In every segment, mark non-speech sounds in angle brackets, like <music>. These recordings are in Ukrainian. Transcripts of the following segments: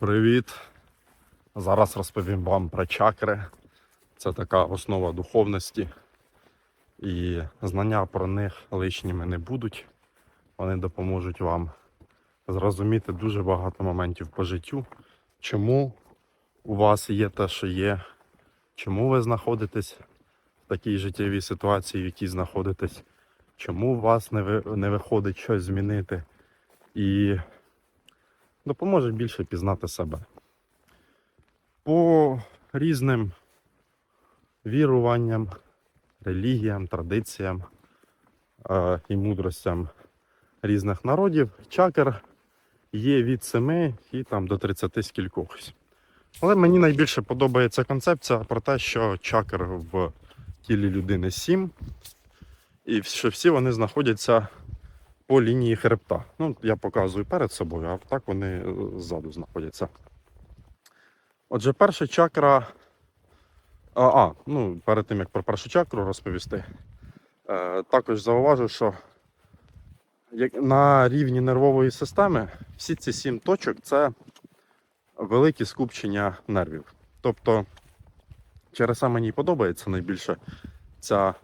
Привіт! Зараз розповім вам про чакри. Це така основа духовності. І знання про них лишніми не будуть. Вони допоможуть вам зрозуміти дуже багато моментів по життю, чому у вас є те, що є, чому ви знаходитесь в такій життєвій ситуації, в якій знаходитесь, чому у вас не, виходить щось змінити. І допоможе більше пізнати себе. По різним віруванням, релігіям, традиціям е, і мудростям різних народів, чакр є від 7 і там до 30 скількохось. Але мені найбільше подобається концепція про те, що чакр в тілі людини 7, і що всі вони знаходяться по лінії хребта. Ну, я показую перед собою, а так вони е, ззаду знаходяться. Отже, перша чакра. А, а, ну, перед тим як про першу чакру розповісти, е, також зауважу, що як на рівні нервової системи всі ці сім точок це великі скупчення нервів. Тобто, через це мені подобається найбільше ця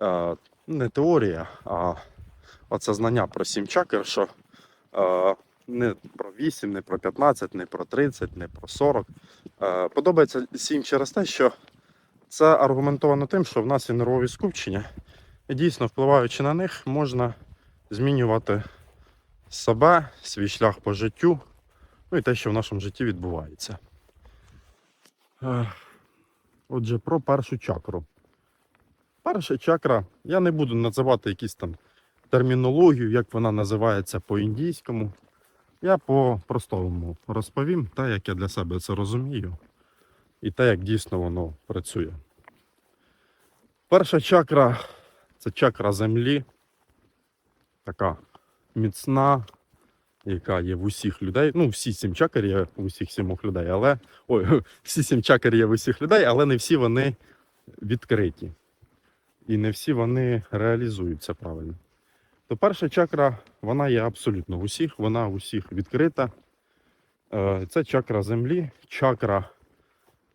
е, не теорія, а оце знання про сім чакр, що е, не про 8, не про 15, не про 30, не про 40. Е, подобається сім через те, що це аргументовано тим, що в нас є нервові скупчення, і дійсно, впливаючи на них, можна змінювати себе, свій шлях по життю, ну і те, що в нашому житті відбувається. Е, Отже, про першу чакру. Перша чакра, я не буду називати якісь там термінологію, як вона називається по-індійському. Я по-простому розповім те, як я для себе це розумію, і те, як дійсно воно працює. Перша чакра це чакра землі, така міцна, яка є в усіх людей. Ну, всі сім чакр є в усіх сімох людей, але ой, <laughs> всі сім чакр є в усіх людей, але не всі вони відкриті. І не всі вони реалізуються правильно. То перша чакра, вона є абсолютно в усіх, вона в усіх відкрита. Е, Це чакра землі, чакра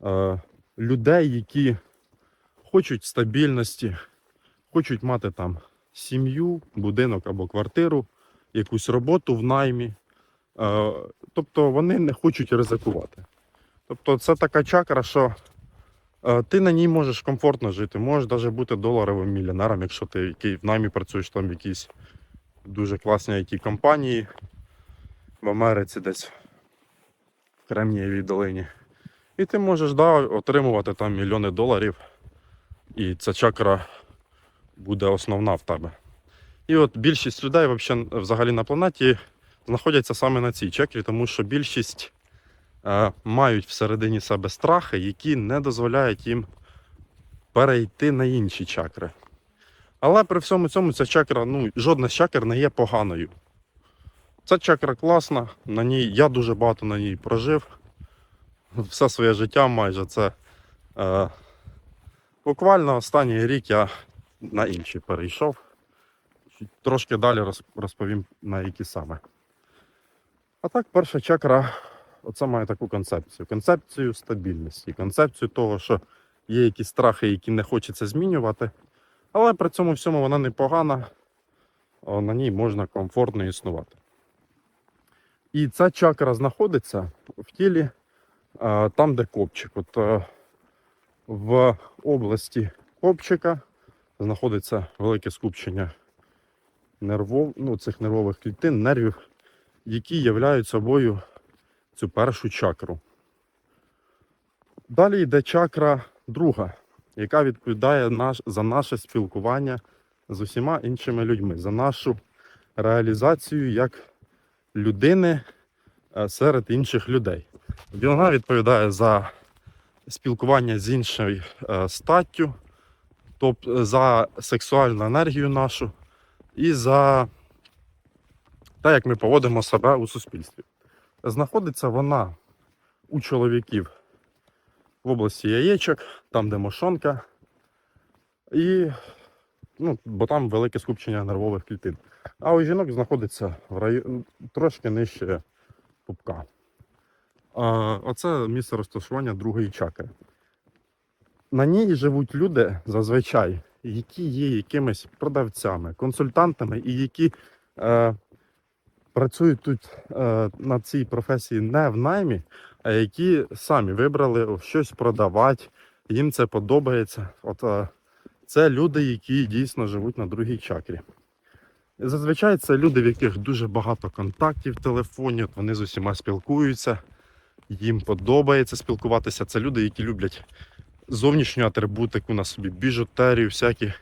е, людей, які хочуть стабільності, хочуть мати там сім'ю, будинок або квартиру, якусь роботу в наймі. Е, Тобто вони не хочуть ризикувати. Тобто це така чакра, що ти на ній можеш комфортно жити, можеш навіть бути доларовим мільйонером, якщо ти який в наймі працюєш там в якійсь дуже класній it компанії в Америці десь в Кремнієвій долині. І ти можеш да, отримувати там мільйони доларів, і ця чакра буде основна в тебе. І от більшість людей взагалі на планеті знаходяться саме на цій чакрі, тому що більшість е, мають всередині себе страхи, які не дозволяють їм перейти на інші чакри. Але при всьому цьому ця чакра, ну, жодна з чакр не є поганою. Ця чакра класна, на ній, я дуже багато на ній прожив. Все своє життя майже це. Е, буквально останній рік я на інші перейшов. Трошки далі розповім на які саме. А так, перша чакра, оце має таку концепцію. Концепцію стабільності, концепцію того, що є якісь страхи, які не хочеться змінювати. Але при цьому всьому вона непогана, на ній можна комфортно існувати. І ця чакра знаходиться в тілі там, де копчик. От е, в області копчика знаходиться велике скупчення нервов, ну, цих нервових клітин, нервів, які являють собою цю першу чакру. Далі йде чакра друга, яка відповідає наш, за наше спілкування з усіма іншими людьми, за нашу реалізацію як людини е, серед інших людей. Вона відповідає за спілкування з іншою е, статтю, тобто за сексуальну енергію нашу і за те, як ми поводимо себе у суспільстві. Знаходиться вона у чоловіків в області яєчок, там, де мошонка, і, ну, бо там велике скупчення нервових клітин. А у жінок знаходиться в районі трошки нижче пупка. А, оце місце розташування другої чакри. На ній живуть люди зазвичай, які є якимись продавцями, консультантами і які е, працюють тут е, на цій професії не в наймі, а які самі вибрали щось продавати, їм це подобається. От е, це люди, які дійсно живуть на другій чакрі. Зазвичай це люди, в яких дуже багато контактів в телефоні, от вони з усіма спілкуються, їм подобається спілкуватися. Це люди, які люблять зовнішню атрибутику на собі, біжутерію, всякі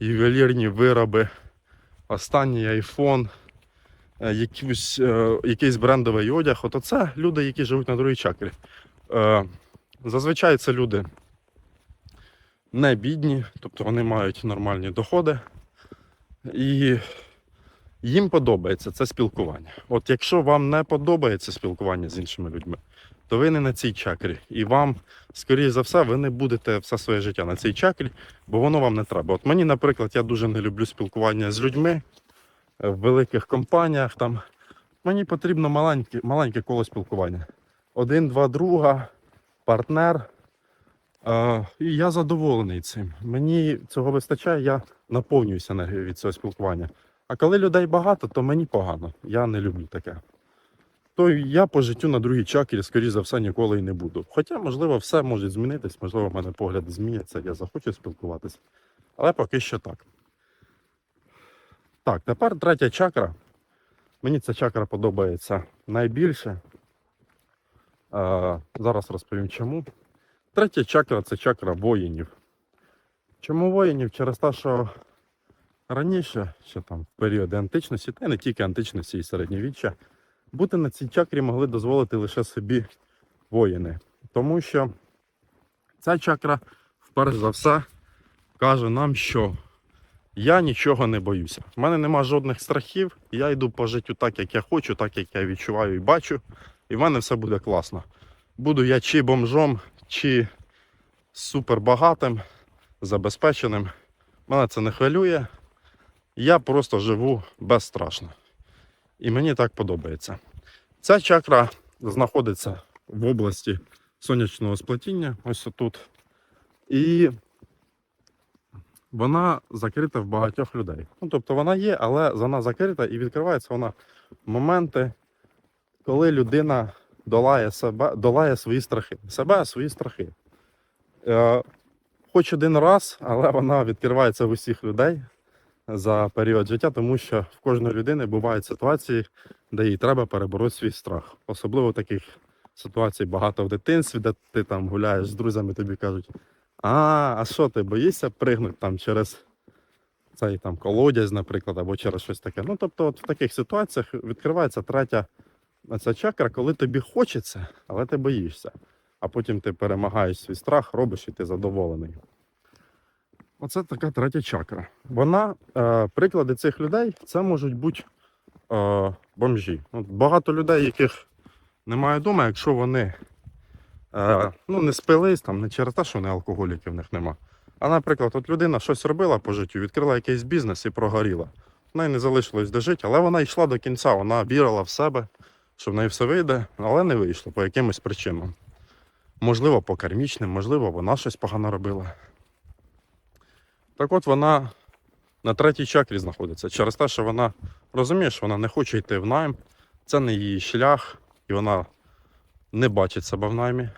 ювелірні вироби, останній е, якийсь, е, якийсь брендовий одяг. От це люди, які живуть на другій чакрі. Е, Зазвичай це люди не бідні, тобто вони мають нормальні доходи. І їм подобається це спілкування. От якщо вам не подобається спілкування з іншими людьми, то ви не на цій чакрі. І вам, скоріше за все, ви не будете все своє життя на цій чакрі, бо воно вам не треба. От мені, наприклад, я дуже не люблю спілкування з людьми е, в великих компаніях. Там мені потрібно маленьке, маленьке коло спілкування. Один, два друга, партнер. Е, і я задоволений цим. Мені цього вистачає, я наповнююся енергією від цього спілкування. А коли людей багато, то мені погано. Я не люблю таке. То я по життю на другій чакрі, скоріш за все, ніколи і не буду. Хоча, можливо, все може змінитись, можливо, в мене погляд зміняться, я захочу спілкуватися. Але поки що так. Так, тепер третя чакра. Мені ця чакра подобається найбільше. Е, зараз розповім чому. Третя чакра це чакра воїнів. Чому воїнів? Через те, що раніше, ще там в періоди античності, та й не тільки античності і середньовіччя, бути на цій чакрі могли дозволити лише собі воїни. Тому що ця чакра, вперше за все, каже нам, що я нічого не боюся. У мене нема жодних страхів, я йду по життю так, як я хочу, так як я відчуваю і бачу, і в мене все буде класно. Буду я чи бомжом, чи супербагатим, забезпеченим. Мене це не хвилює. Я просто живу безстрашно. І мені так подобається. Ця чакра знаходиться в області сонячного сплетіння, ось тут. І вона закрита в багатьох людей. Ну, тобто вона є, але вона закрита і відкривається вона в моменти, коли людина долає себе, долає свої страхи. Себе, свої страхи. Е, хоч один раз, але вона відкривається в усіх людей за період життя, тому що в кожної людини бувають ситуації, де їй треба перебороти свій страх. Особливо таких ситуацій багато в дитинстві, де ти там гуляєш з друзями, тобі кажуть, а, а що ти боїшся пригнути там через цей там колодязь, наприклад, або через щось таке. Ну, тобто, от в таких ситуаціях відкривається третя ця чакра, коли тобі хочеться, але ти боїшся. А потім ти перемагаєш свій страх, робиш і ти задоволений. Оце така третя чакра. Вона, е, приклади цих людей, це можуть бути е, бомжі. От багато людей, яких немає вдома, якщо вони е, ну, не спились, там, не через те, що вони алкоголіки в них нема. А, наприклад, от людина щось робила по життю, відкрила якийсь бізнес і прогоріла. В неї не залишилось де жити, але вона йшла до кінця, вона вірила в себе, що в неї все вийде, але не вийшло по якимось причинам. Можливо, по кармічним, можливо, вона щось погано робила. Так от вона на третій чакрі знаходиться через те, що вона розуміє, що вона не хоче йти в найм, це не її шлях, і вона не бачить себе в наймі.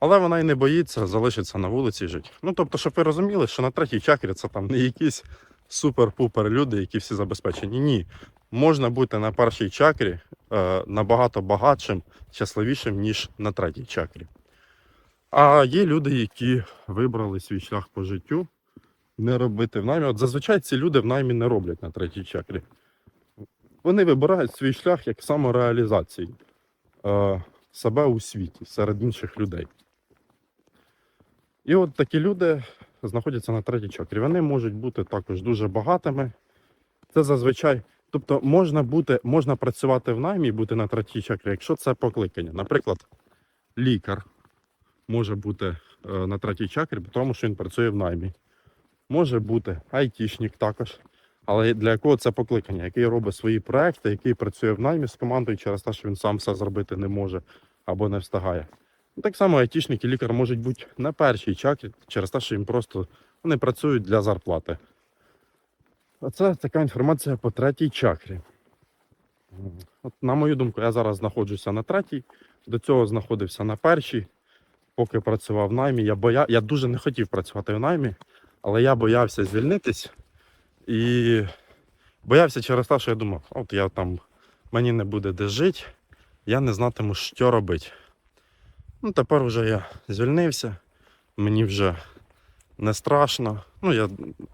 Але вона і не боїться залишитися на вулиці і жити. Ну тобто, щоб ви розуміли, що на третій чакрі це там не якісь супер-пупер люди, які всі забезпечені. Ні. Можна бути на першій чакрі е, набагато багатшим, щасливішим, ніж на третій чакрі. А є люди, які вибрали свій шлях по життю, не робити в наймі. От зазвичай ці люди в наймі не роблять на третій чакрі. Вони вибирають свій шлях як самореалізації е, себе у світі серед інших людей. І от такі люди знаходяться на третій чакрі. Вони можуть бути також дуже багатими. Це зазвичай. Тобто можна бути, можна працювати в наймі і бути на третій чакрі, якщо це покликання. Наприклад, лікар може бути е, на третій чакрі, тому що він працює в наймі. Може бути айтішник також. Але для якого це покликання, який робить свої проекти, який працює в наймі з командою через те, що він сам все зробити не може. або не встигає. Ну, Так само айтішник і лікар можуть бути на першій чакрі через те, що їм просто вони працюють для зарплати. Оце така інформація по третій чакрі. От, на мою думку, я зараз знаходжуся на третій, до цього знаходився на першій, поки працював в наймі. Я, боя... я дуже не хотів працювати в наймі, але я боявся звільнитись і боявся через те, що я думав, от я там мені не буде де жити, я не знатиму, що робити. Ну, тепер вже я звільнився, мені вже не страшно. Ну, я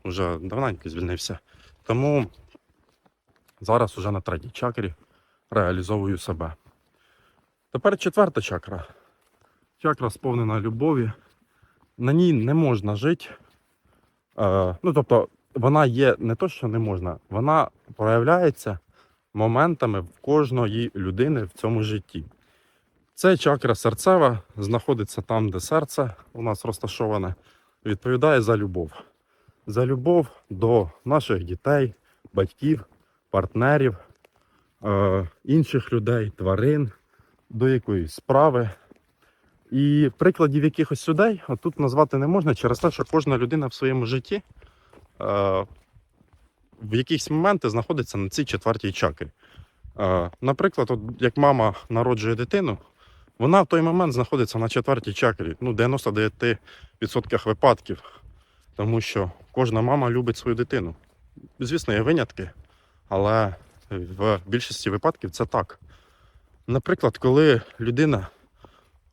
вже давненько звільнився. Тому зараз уже на третій чакрі реалізовую себе. Тепер четверта чакра. Чакра сповнена любові. На ній не можна жити. Е, ну, тобто, вона є не то, що не можна, вона проявляється моментами в кожної людини в цьому житті. Це чакра серцева, знаходиться там, де серце у нас розташоване, відповідає за любов. За любов до наших дітей, батьків, партнерів, е, інших людей, тварин, до якоїсь справи. І прикладів якихось людей тут назвати не можна через те, що кожна людина в своєму житті в якісь моменти знаходиться на цій четвертій чакрі. Е, наприклад, от як мама народжує дитину, вона в той момент знаходиться на четвертій чакрі, ну 99% випадків, тому що кожна мама любить свою дитину. Звісно, є винятки, але в більшості випадків це так. Наприклад, коли людина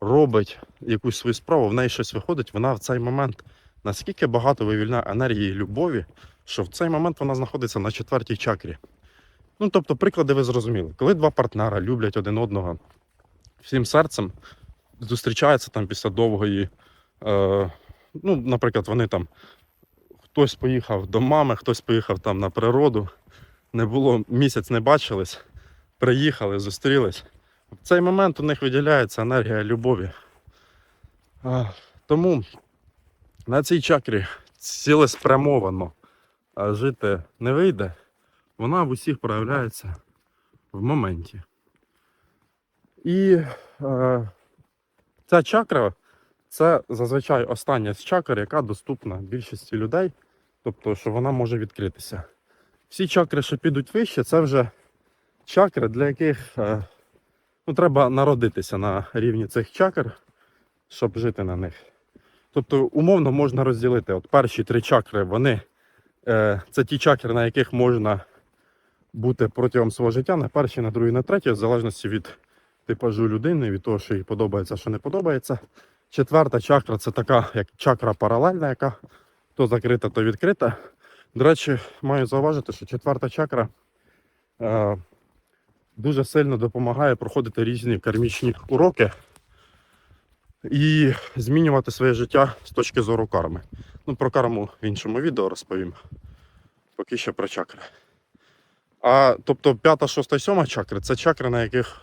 робить якусь свою справу, в неї щось виходить, вона в цей момент наскільки багато вивільняє енергії любові, що в цей момент вона знаходиться на четвертій чакрі. Ну, тобто, приклади ви зрозуміли. Коли два партнера люблять один одного всім серцем, зустрічаються там після довгої. Е, ну, наприклад, вони там хтось поїхав до мами, хтось поїхав там на природу. Не було місяць не бачились, приїхали, зустрілись. В цей момент у них виділяється енергія любові. А, тому на цій чакрі цілеспрямовано жити не вийде. Вона в усіх проявляється в моменті. І е, ця чакра це зазвичай остання з чакр, яка доступна більшості людей, тобто, що вона може відкритися. Всі чакри, що підуть вище, це вже чакри, для яких е, ну, треба народитися на рівні цих чакр, щоб жити на них. Тобто, умовно можна розділити. От перші три чакри, вони е, це ті чакри, на яких можна бути протягом свого життя, на першій, на другій, на третій, в залежності від типажу людини, від того, що їй подобається, що не подобається. Четверта чакра це така, як чакра паралельна, яка то закрита, то відкрита. До речі, маю зауважити, що четверта чакра е, дуже сильно допомагає проходити різні кармічні уроки і змінювати своє життя з точки зору карми. Ну, про карму в іншому відео розповім. Поки що про чакри. А тобто п'ята, шоста, сьома чакри це чакри, на яких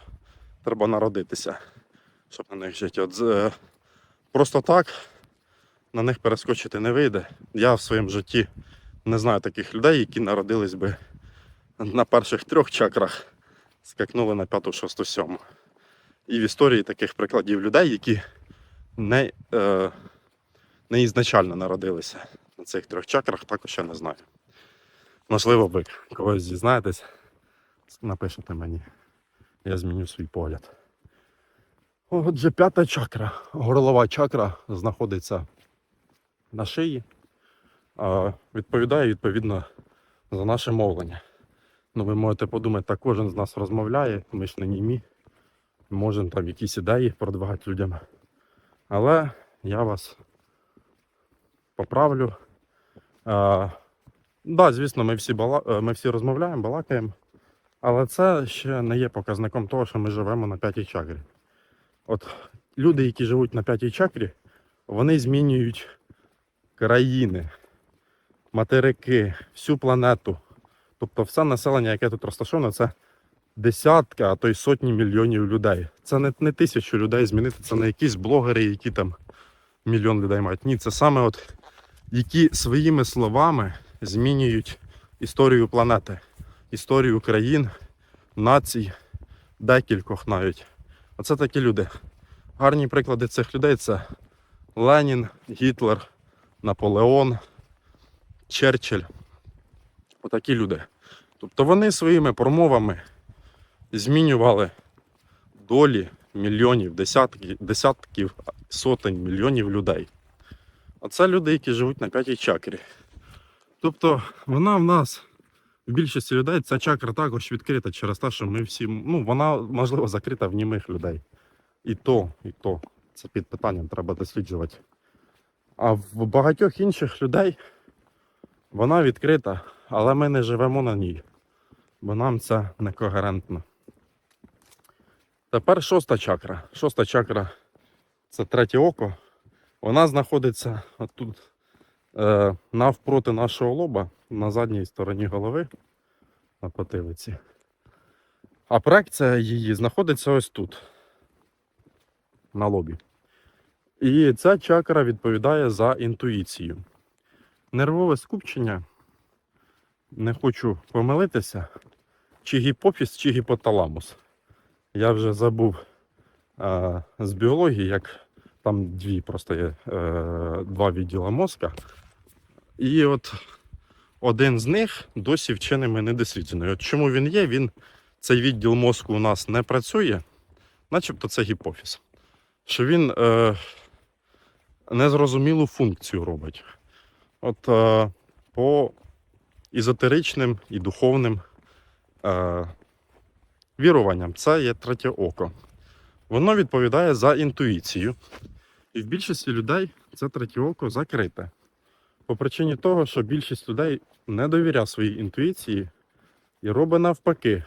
треба народитися, щоб на них жити. От, е, просто так на них перескочити не вийде. Я в своєму житті не знаю таких людей, які народились би на перших трьох чакрах, скакнули на п'яту, шосту, сьому. І в історії таких прикладів людей, які не, е, не ізначально народилися на цих трьох чакрах, також я не знаю. Можливо, ви когось дізнаєтесь, напишете мені. Я зміню свій погляд. Отже, п'ята чакра, горлова чакра знаходиться на шиї, відповідає відповідно за наше мовлення. Ну, ви можете подумати, так кожен з нас розмовляє, ми ж не німі, можемо там якісь ідеї продвигати людям. Але я вас поправлю. Так, да, звісно, ми всі, бала... е, ми всі розмовляємо, балакаємо, але це ще не є показником того, що ми живемо на п'ятій чакрі. От люди, які живуть на п'ятій чакрі, вони змінюють країни, материки, всю планету. Тобто все населення, яке тут розташоване, це десятки, а то й сотні мільйонів людей. Це не, не тисячу людей змінити, це не якісь блогери, які там мільйон людей мають. Ні, це саме от які своїми словами змінюють історію планети, історію країн, націй, декількох навіть. Оце такі люди. Гарні приклади цих людей це Ленін, Гітлер, Наполеон, Черчилль. Отакі люди. Тобто вони своїми промовами змінювали долі мільйонів, десятків, десятків, сотень мільйонів людей. А це люди, які живуть на п'ятій чакрі. Тобто вона в нас в більшості людей ця чакра також відкрита через те, що ми всі, ну вона можливо закрита в німих людей. І то, і то. Це під питанням треба досліджувати. А в багатьох інших людей вона відкрита, але ми не живемо на ній, бо нам це некогерентно. Тепер шоста чакра. Шоста чакра це третє око. Вона знаходиться тут е, навпроти нашого лоба на задній стороні голови на потилиці. А проекція її знаходиться ось тут, на лобі. І ця чакра відповідає за інтуїцію. Нервове скупчення, не хочу помилитися, чи гіпофіз, чи гіпоталамус. Я вже забув е, з біології, як там дві просто є е, два відділа мозка. І от один з них досі вченими не досліджений. От чому він є? Він цей відділ мозку у нас не працює, начебто це гіпофіз. Що він е, незрозумілу функцію робить. От е, по ізотеричним і духовним е, віруванням це є третє око. Воно відповідає за інтуїцію. І в більшості людей це третє око закрите. По причині того, що більшість людей не довіряє своїй інтуїції і робить навпаки.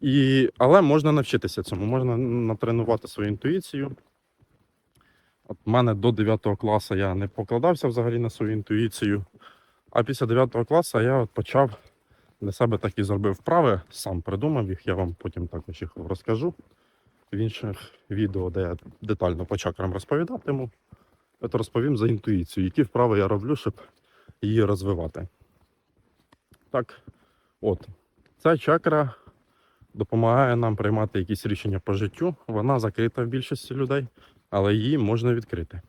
І, але можна навчитися цьому, можна натренувати свою інтуїцію. От в мене до 9 класу я не покладався взагалі на свою інтуїцію. А після 9 класу я от почав для себе так і зробив вправи, сам придумав їх, я вам потім також їх розкажу в інших відео, де я детально по чакрам розповідатиму. От розповім за інтуїцію, які вправи я роблю, щоб її розвивати. Так, от, ця чакра допомагає нам приймати якісь рішення по життю. Вона закрита в більшості людей, але її можна відкрити.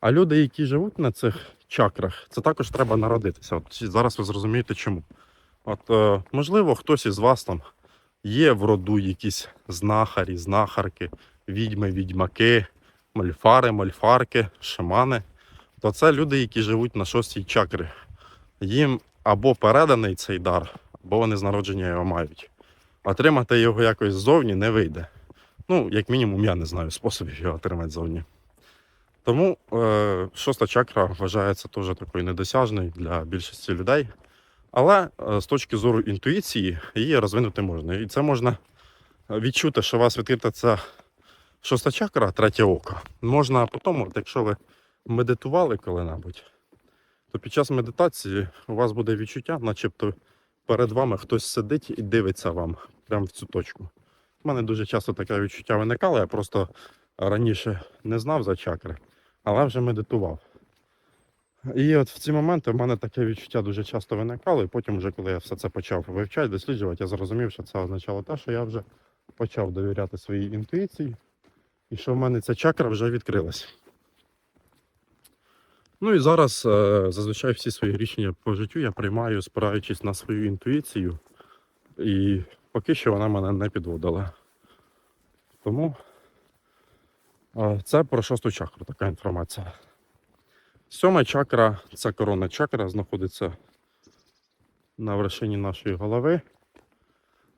А люди, які живуть на цих чакрах, це також треба народитися. От зараз ви зрозумієте чому. От, е, можливо, хтось із вас там є в роду якісь знахарі, знахарки, відьми, відьмаки, мальфари, мальфарки, шамани. То це люди, які живуть на шостій чакрі. Їм або переданий цей дар, або вони з народження його мають. Отримати його якось ззовні не вийде. Ну, як мінімум, я не знаю способів його отримати ззовні. Тому е, шоста чакра вважається теж такою недосяжною для більшості людей. Але е, з точки зору інтуїції її розвинути можна. І це можна відчути, що у вас відкрита ця шоста чакра, третє око. Можна потім, от якщо ви медитували коли-небудь, то під час медитації у вас буде відчуття, начебто перед вами хтось сидить і дивиться вам прямо в цю точку. У мене дуже часто таке відчуття виникало, я просто раніше не знав за чакри, але вже медитував. І от в ці моменти в мене таке відчуття дуже часто виникало, і потім, вже коли я все це почав вивчати, досліджувати, я зрозумів, що це означало те, що я вже почав довіряти своїй інтуїції, і що в мене ця чакра вже відкрилась. Ну і зараз е, зазвичай всі свої рішення по життю я приймаю, спираючись на свою інтуїцію, і поки що вона мене не підводила. Тому е, це про шосту чакру така інформація. Сьома чакра, це корона чакра, знаходиться на вершині нашої голови.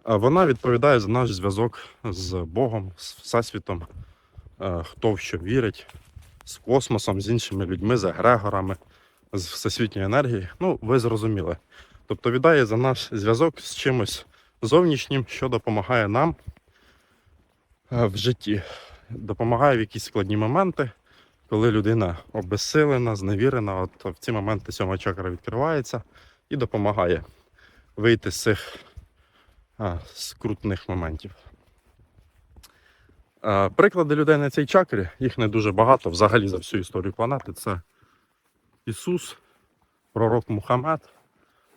Вона відповідає за наш зв'язок з Богом, з Всесвітом, е, хто в що вірить, з космосом, з іншими людьми, з егрегорами, з всесвітньої енергії. Ну, ви зрозуміли. Тобто віддає за наш зв'язок з чимось зовнішнім, що допомагає нам е, в житті, допомагає в якісь складні моменти коли людина обезсилена, зневірена, от в ці моменти сьома чакра відкривається і допомагає вийти з цих а, скрутних моментів. А, приклади людей на цій чакрі, їх не дуже багато взагалі за всю історію планети. Це Ісус, Пророк Мухаммед,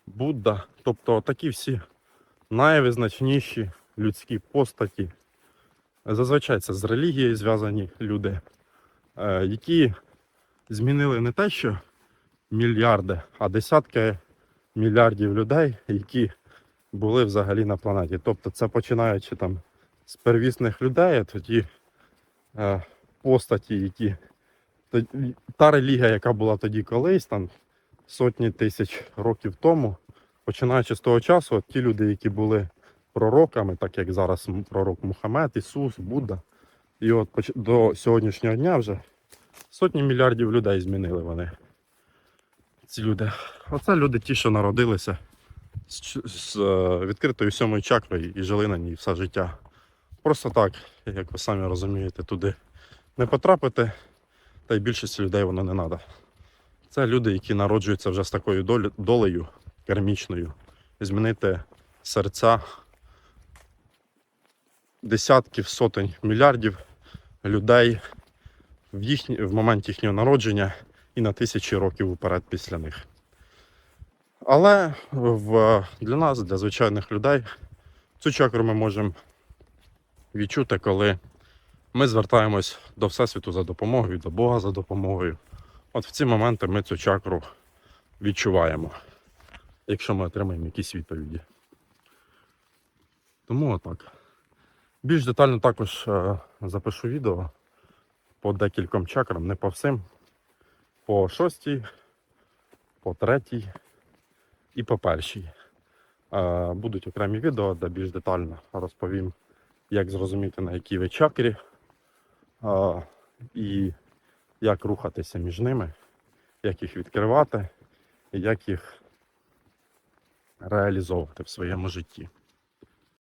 Будда. Тобто такі всі найвизначніші людські постаті. Зазвичай це з релігією зв'язані люди, які змінили не те, що мільярди, а десятки мільярдів людей, які були взагалі на планеті. Тобто це починаючи там з первісних людей, тоді е, постаті, які тоді- та релігія, яка була тоді колись, там сотні тисяч років тому, починаючи з того часу, от ті люди, які були пророками, так як зараз пророк Мухаммед, Ісус, Будда, і от до сьогоднішнього дня вже сотні мільярдів людей змінили вони. Ці люди. Оце люди ті, що народилися з, з е, відкритою сьомою чакрою і жили на ній все життя. Просто так, як ви самі розумієте, туди не потрапити, та й більшості людей воно не треба. Це люди, які народжуються вже з такою долі- долею кармічною. Змінити серця десятків, сотень мільярдів людей в, їхні, в момент їхнього народження і на тисячі років уперед після них. Але в, для нас, для звичайних людей, цю чакру ми можемо відчути, коли ми звертаємось до Всесвіту за допомогою, до Бога за допомогою. От в ці моменти ми цю чакру відчуваємо, якщо ми отримаємо якісь відповіді. Тому отак. Більш детально також е, запишу відео по декільком чакрам, не по всім. По шостій, по третій і по першій. Е, будуть окремі відео, де більш детально розповім, як зрозуміти на якій ви чакрі е, і як рухатися між ними, як їх відкривати і як їх реалізовувати в своєму житті.